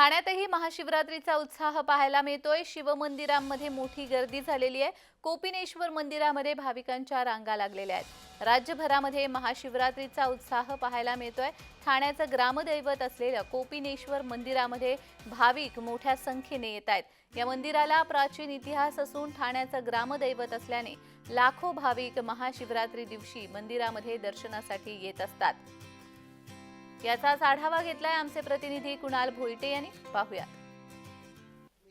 ठाण्यातही महाशिवरात्रीचा उत्साह पाहायला मिळतोय. शिवमंदिरांमध्ये मोठी गर्दी झालेली आहे. कोपिनेश्वर मंदिरामध्ये भाविकांच्या रांगा लागलेल्या आहेत. राज्यभरामध्ये महाशिवरात्रीचा उत्साह पाहायला मिळतोय. ठाण्याचं ग्रामदैवत असलेलं कोपिनेश्वर मंदिरामध्ये भाविक मोठ्या संख्येने येत आहेत. या मंदिराला प्राचीन इतिहास असून ठाण्याचं ग्रामदैवत असल्याने लाखो भाविक महाशिवरात्री दिवशी मंदिरामध्ये दर्शनासाठी येत असतात. याचाच आढावा घेतलाय आमचे प्रतिनिधी कुणाल भोईटे यांनी. पाहूयात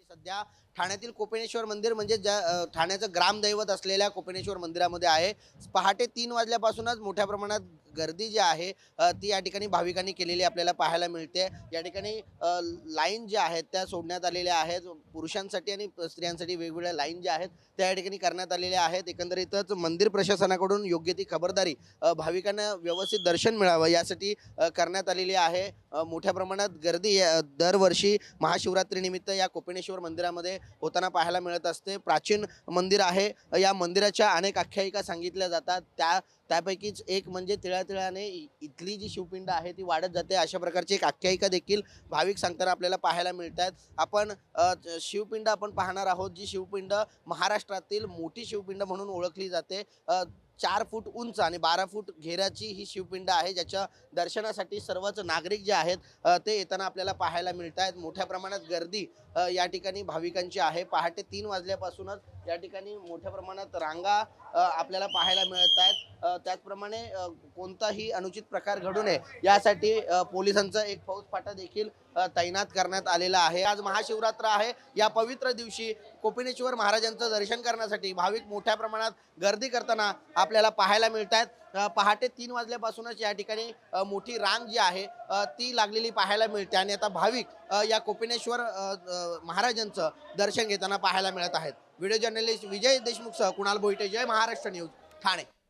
सध्या ठाण्यातील कोपिनेश्वर मंदिर म्हणजे ज्या ठाण्याचं ग्रामदैवत असलेल्या कोपिनेश्वर मंदिरामध्ये आहे. पहाटे तीन वाजल्यापासूनच मोठ्या प्रमाणात गर्दी जी आहे ती या ठिकाणी भाविकांनी केलेली आपल्याला पाहायला मिळते. या ठिकाणी लाईन ज्या आहेत त्या सोडण्यात आलेल्या आहेत. पुरुषांसाठी आणि स्त्रियांसाठी वेगवेगळ्या लाईन ज्या आहेत त्या या ठिकाणी करण्यात आलेल्या आहेत. एकंदरीतच मंदिर प्रशासनाकडून योग्य ती खबरदारी भाविकांना व्यवस्थित दर्शन मिळावं यासाठी करण्यात आलेली आहे. मोठ्या प्रमाणात गर्दी दरवर्षी महाशिवरात्रीनिमित्त या कोपिनेश्वर मंदिरामध्ये होताना पाहायला मिळत असते. प्राचीन मंदिर आहे. या मंदिराच्या अनेक आख्यायिका सांगितल्या जातात. त्या त्यापैकीच एक म्हणजे तिळातिळाने इथली जी शिवपिंड आहे ती वाढत जाते. अशा प्रकारची एक आख्यायिका देखील भाविक सांगताना आपल्याला पाहायला मिळत आहेत आपण शिवपिंड आपण पाहणार आहोत जी शिवपिंड महाराष्ट्रातील मोठी शिवपिंड म्हणून ओळखली जाते. चार फूट उंच आणि बारा फूट घेराची ही शिवपिंड आहे ज्याच्या दर्शनासाठी सर्वच नागरिक जे आहेत ते येताना आपल्याला पाहायला मिळत आहेत मोठ्या प्रमाणात गर्दी या ठिकाणी भाविकांची आहे. पहाटे तीन वाजल्यापासूनच या ठिकाणी मोठ्या प्रमाणात रांगा आपल्याला पाहायला मिळत आहेत त्याचप्रमाणे कोणताही अनुचित प्रकार घडू नये यासाठी पोलिसांचा एक फौजफाटा देखील तैनात करण्यात आलेला आहे. आज महाशिवरात्र आहे. या पवित्र दिवशी कोपिनेश्वर महाराजांचं दर्शन करण्यासाठी भाविक मोठ्या प्रमाणात गर्दी करताना आपल्याला पाहायला मिळत आहेत पहाटे तीन वाजल्यापासूनच या ठिकाणी मोठी रांग जी आहे ती लागलेली पाहायला मिळते आणि आता भाविक या कोपिनेश्वर महाराजांचं दर्शन घेताना पाहायला मिळत आहेत. व्हिडिओ जर्नलिस्ट विजय देशमुखसह कुणाल भोईटे. जय महाराष्ट्र न्यूज ठाणे.